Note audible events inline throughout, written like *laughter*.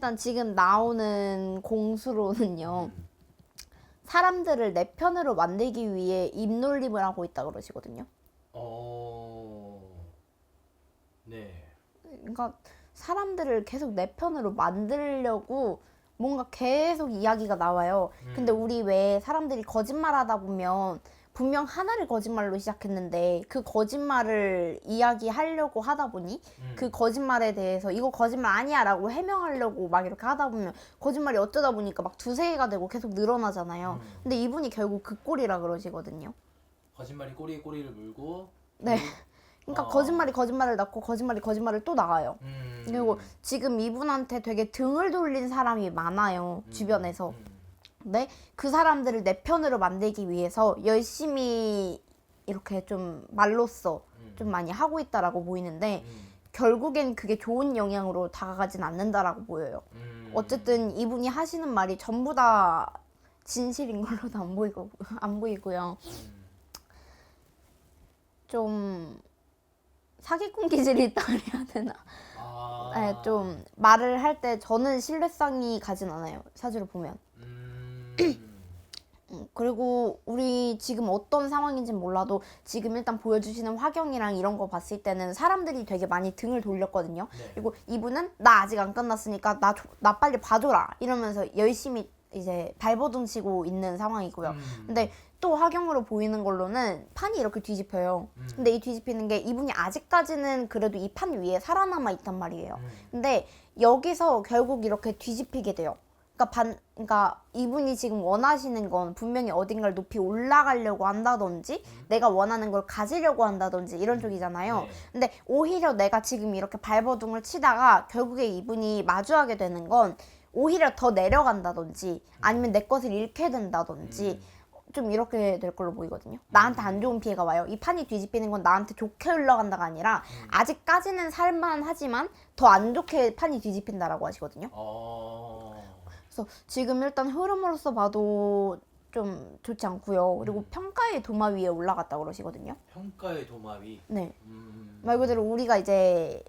일단 지금 나오는 공수로는요. 음. 사람들을 내 편으로 만들기 위해 입놀림을 하고 있다 그러시거든요. 어. 네. 그러니까 사람들을 계속 내 편으로 만들려고 뭔가 계속 이야기가 나와요. 근데 음. 우리 왜 사람들이 거짓말하다 보면 분명 하나를 거짓말로 시작했는데 그 거짓말을 이야기하려고 하다 보니 음. 그 거짓말에 대해서 이거 거짓말 아니야라고 해명하려고 막 이렇게 하다 보면 거짓말이 어쩌다 보니까 막 두세 개가 되고 계속 늘어나잖아요. 음. 근데 이분이 결국 그 꼴이라 그러시거든요. 거짓말이 꼬리에 꼬리를 물고. 네. 음. *laughs* 그러니까 어. 거짓말이 거짓말을 낳고 거짓말이 거짓말을 또 나와요. 음. 그리고 지금 이분한테 되게 등을 돌린 사람이 많아요. 음. 주변에서. 음. 근데 그 사람들을 내 편으로 만들기 위해서 열심히 이렇게 좀 말로써 음. 좀 많이 하고 있다라고 보이는데 음. 결국엔 그게 좋은 영향으로 다가가진 않는다라고 보여요. 음. 어쨌든 이분이 하시는 말이 전부 다 진실인 걸로도 안 보이고 안 보이고요. 음. 좀 사기꾼 기질이 있다 그래야 되나? 아. 네, 좀 말을 할 때 저는 신뢰성이 가진 않아요. 사주를 보면. 음. 음, 그리고 우리 지금 어떤 상황인지 몰라도 지금 일단 보여주시는 화경이랑 이런 거 봤을 때는 사람들이 되게 많이 등을 돌렸거든요. 네. 그리고 이분은 나 아직 안 끝났으니까 나, 조- 나 빨리 봐줘라 이러면서 열심히 이제 발버둥 치고 있는 상황이고요. 음. 근데 또 화경으로 보이는 걸로는 판이 이렇게 뒤집혀요. 음. 근데 이 뒤집히는 게 이분이 아직까지는 그래도 이 판 위에 살아남아 있단 말이에요. 음. 근데 여기서 결국 이렇게 뒤집히게 돼요. 그러니까 반, 그러니까 이분이 지금 원하시는 건 분명히 어딘가를 높이 올라가려고 한다든지 내가 원하는 걸 가지려고 한다든지 이런 쪽이잖아요. 네. 근데 오히려 내가 지금 이렇게 발버둥을 치다가 결국에 이분이 마주하게 되는 건 오히려 더 내려간다든지 아니면 내 것을 잃게 된다든지 좀 이렇게 될 걸로 보이거든요. 나한테 안 좋은 피해가 와요. 이 판이 뒤집히는 건 나한테 좋게 흘러간다가 아니라 아직까지는 살만하지만 더 안 좋게 판이 뒤집힌다라고 하시거든요. 어. 그래서 지금 일단 흐름으로서 봐도 좀 좋지 않고요. 그리고 음. 평가의 도마 위에 올라갔다 그러시거든요. 평가의 도마 위. 네. 음. 말 그대로 우리가 이제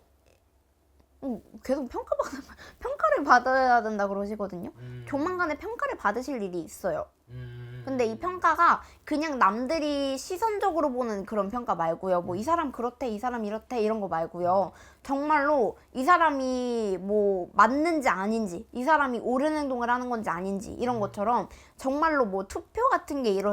음, 계속 평가받 *laughs* 평가를 받아야 된다 그러시거든요. 음. 조만간에 평가를 받으실 일이 있어요. 음. 근데 이 평가가 그냥 남들이 시선적으로 보는 그런 평가 말고요. 뭐 이 사람 그렇대, 이 사람 이렇대 이런 거 말고요. 정말로 이 사람이 뭐 맞는지 아닌지, 이 사람이 옳은 행동을 하는 건지 아닌지 이런 것처럼 정말로 뭐 투표 같은 게 이루